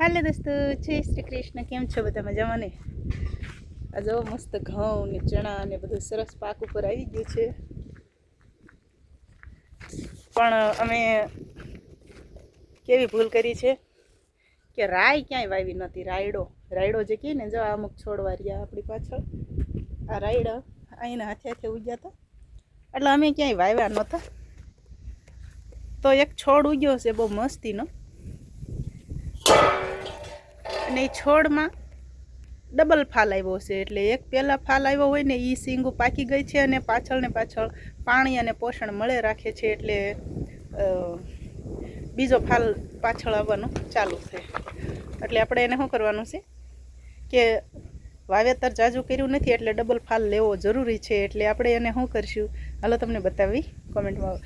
હાલો દોસ્તો, જય શ્રી કૃષ્ણ, કેમ છો બધા મજામાં ને? આ જો મસ્ત ઘઉં ને ચણા ને બધું સરસ પાક ઉપર આવી ગયું છે. પણ અમે કેવી ભૂલ કરી છે? કે રાય ક્યાંય વાવી નથી રાયડો. રાયડો જે કહે ને, જો અમુક છોડવા રહ્યા આપણી પાછળ. આ રાયડા અહીંના હાથે હાથે ઉગ્યા હતા. એટલે અમે ક્યાંય વાવ્યા નહોતા. તો એક છોડ ઉગ્યો છે બહુ મસ્તીનો. અને એ છોડમાં ડબલ ફાલ આવ્યો છે. એટલે એક પહેલાં ફાલ આવ્યો હોય ને એ સિંગુ પાકી ગઈ છે અને પાછળ ને પાછળ પાણી અને પોષણ મળે રાખે છે. એટલે બીજો ફાલ પાછળ આવવાનું ચાલુ છે. એટલે આપણે એને શું કરવાનું છે કે વાવેતર જાજુ કર્યું નથી એટલે ડબલ ફાલ લેવો જરૂરી છે. એટલે આપણે એને શું કરશું? હાલો તમને બતાવી. કોમેન્ટમાં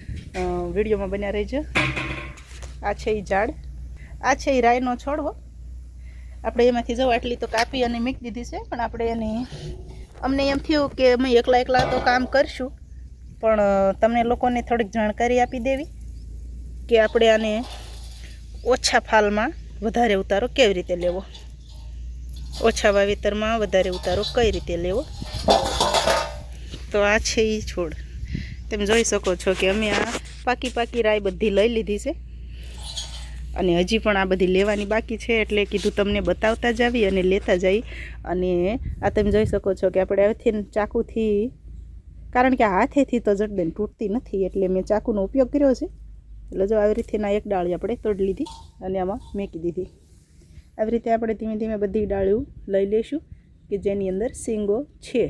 વિડીયોમાં બન્યા રહેજો. આ છે એ ઝાડ. આ છે એ રાયનો છોડ હો. આપણે એમાંથી જો આટલી તો કાપી અને મીક દીધી છે, પણ આપણે એને અમને એમ થયું કે અમે એકલા એકલા તો કામ કરશું, પણ તમને લોકોને થોડીક જાણકારી આપી દેવી કે આપણે આને ઓછા ફાલમાં વધારે ઉતારો કેવી રીતે લેવો. ઓછા વાવેતરમાં વધારે ઉતારો કઈ રીતે લેવો. તો આ છે એ છોડ. તમે જોઈ શકો છો કે અમે આ પાકી પાકી રાય બધી લઈ લીધી છે. અને હજી પણ આ બધી લેવાની બાકી છે એટલે કીધું તમને બતાવતા જ આવી અને લેતા જઈ. અને આ તમે જોઈ શકો છો કે આપણે હવેથી ચાકુથી, કારણ કે હાથેથી તો જડબેન તૂટતી નથી, એટલે મેં ચાકુનો ઉપયોગ કર્યો છે. એટલે જો આવી રીતેના એક ડાળી આપણે તોડી લીધી અને આમાં મેકી દીધી. આવી રીતે આપણે ધીમે ધીમે બધી ડાળીઓ લઈ લઈશું કે જેની અંદર સિંગો છે.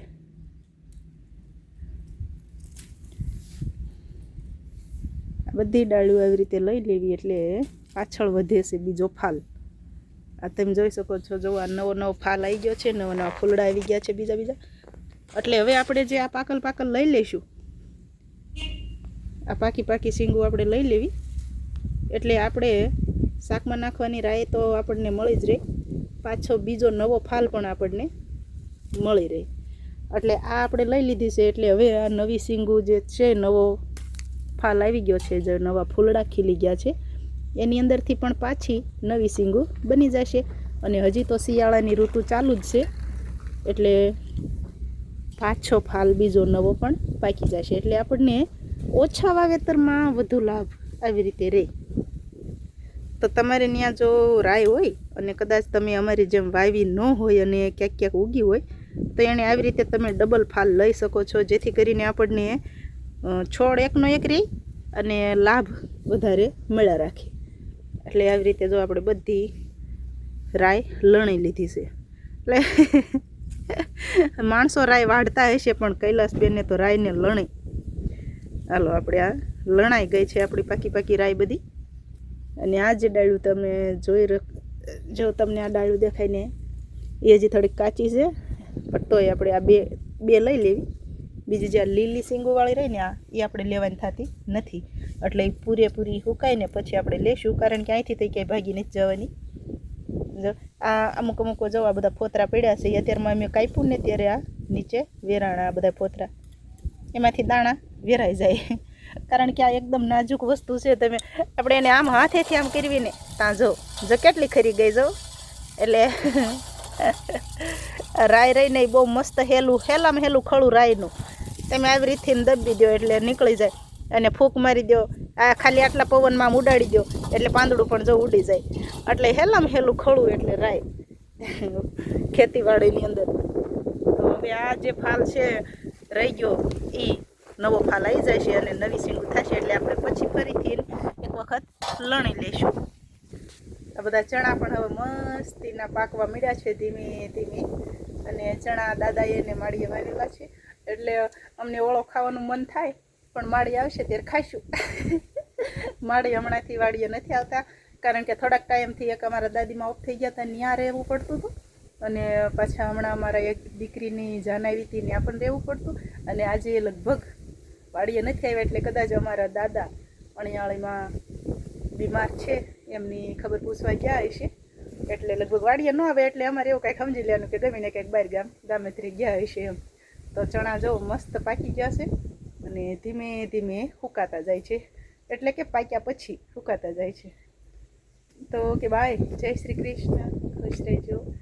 બધી ડાળીઓ આવી રીતે લઈ લેવી એટલે પાછળ વધે છે બીજો ફાલ. આ તમે જોઈ શકો છો, જો આ નવો નવો ફાલ આવી ગયો છે, નવા નવા ફૂલડા આવી ગયા છે બીજા બીજા. એટલે હવે આપણે જે આ પાકલ પાકલ લઈ લઈશું. આ પાકી પાકી શીંગો આપણે લઈ લેવી. એટલે આપણે શાકમાં નાખવાની રાય તો આપણને મળી જ રહે. પાછો બીજો નવો ફાલ પણ આપણને મળી રહે. એટલે આ આપણે લઈ લીધી છે, એટલે હવે આ નવી શીંગું જે છે, નવો ફાલ આવી ગયો છે, જે નવા ફૂલડા ખીલી ગયા છે. એની અંદરથી પણ પાછી નવી સિંગો બની જશે અને હજી તો શિયાળાની ઋતુ ચાલુ જ છે. એટલે પાછો ફાલ બીજો નવો પણ પાકી જશે. એટલે આપણને ઓછા વાવેતરમાં વધુ લાભ આવી રીતે રહે તો તમારે ત્યાં જો રાય હોય અને કદાચ તમે અમારી જેમ વાવી ન હોય અને ક્યાંક ક્યાંક ઉગી હોય, તો એને આવી રીતે તમે ડબલ ફાલ લઈ શકો છો. જેથી કરીને આપણને છોડ એકનો એક રહે અને લાભ વધારે મળ્યા રાખે. એટલે આવી રીતે જો આપણે બધી રાય લણી લીધી છે. એટલે માણસો રાય વાઢતા હશે પણ કૈલાસબેનને તો રાયને લણી. હાલો, આપણે આ લણાઈ ગઈ છે આપણી પાકી પાકી રાય બધી. અને આ જે ડાળ્યું તમે જોઈ રખ, જો તમને આ ડાળ્યું દેખાય ને, એ હજી થોડીક કાચી છે, પણ તોય આપણે આ બે બે લઈ લેવી. બીજી જે આ લીલી સિંગોવાળી રહી ને આ, એ આપણે લેવાની થતી નથી. એટલે એ પૂરેપૂરી સુકાઈને પછી આપણે લેશું, કારણ કે અહીંથી તો ક્યાંય ભાગી નથી જવાની. જો, આ અમુક અમુક જો આ બધા ફોતરા પડ્યા છે અત્યારમાં અમે કાપ્યું ને ત્યારે આ નીચે વેરાણા, આ બધા ફોતરા. એમાંથી દાણા વેરાઈ જાય. કારણ કે આ એકદમ નાજુક વસ્તુ છે, તમે, આપણે એને આમ હાથેથી આમ કરવીને ત્યાં જો જો કેટલી ખરી ગઈ જો. એટલે રાય રહીને બહુ મસ્ત હેલું, હેલામાં હેલું ખળું રાયનું તમે આવી રીતથી દબી દો એટલે નીકળી જાય. અને ફૂંક મારી દો આ ખાલી આટલા પવનમાં ઉડાડી દો એટલે પાંદડું પણ જો ઉડી જાય. એટલે હેલમ હેલું ખળું એટલે રાય. ખેતીવાડીની અંદર. તો હવે આ જે ફાલ છે, રહી ગયો. એ નવો ફાલ આવી જાય છે અને નવી સીંગું થશે. એટલે આપણે પછી ફરીથી એક વખત લણી લઈશું. આ બધા ચણા પણ હવે મસ્તીના પાકવા મળ્યા છે ધીમે ધીમે. અને ચણા દાદાએ એને માળીએ વાવેલા છે. એટલે અમને ઓળો ખાવાનું મન થાય. પણ માળી આવશે ત્યારે ખાઈશું. માળી હમણાંથી વાડીએ નથી આવતા, કારણ કે થોડાક ટાઈમથી એક અમારા દાદીમાં ઓફ થઈ ગયા હતા, ત્યાં રહેવું પડતું હતું. અને પાછા હમણાં અમારા એક દીકરીની જાન આવી હતી, ત્યાં પણ રહેવું પડતું. અને આજે લગભગ વાડીએ નથી આવ્યા, એટલે કદાચ અમારા દાદા અણિયાળીમાં બીમાર છે, એમની ખબર પૂછવા ગયા હશે. એટલે લગભગ વાડીએ ન આવે, એટલે અમારે એવું કાંઈક સમજી લેવાનું કે ગમીને કંઈક બહાર ગામ, ગામેત્રી ગયા હશે એમ. તો ચણા જો મસ્ત પાકી ગયા છે. અને ધીમે ધીમે સુકાતા જાય છે. એટલે કે પાક્યા પછી સુકાતા જાય છે. તો કે બાય, જય શ્રી કૃષ્ણ. ખુશ રહેજો.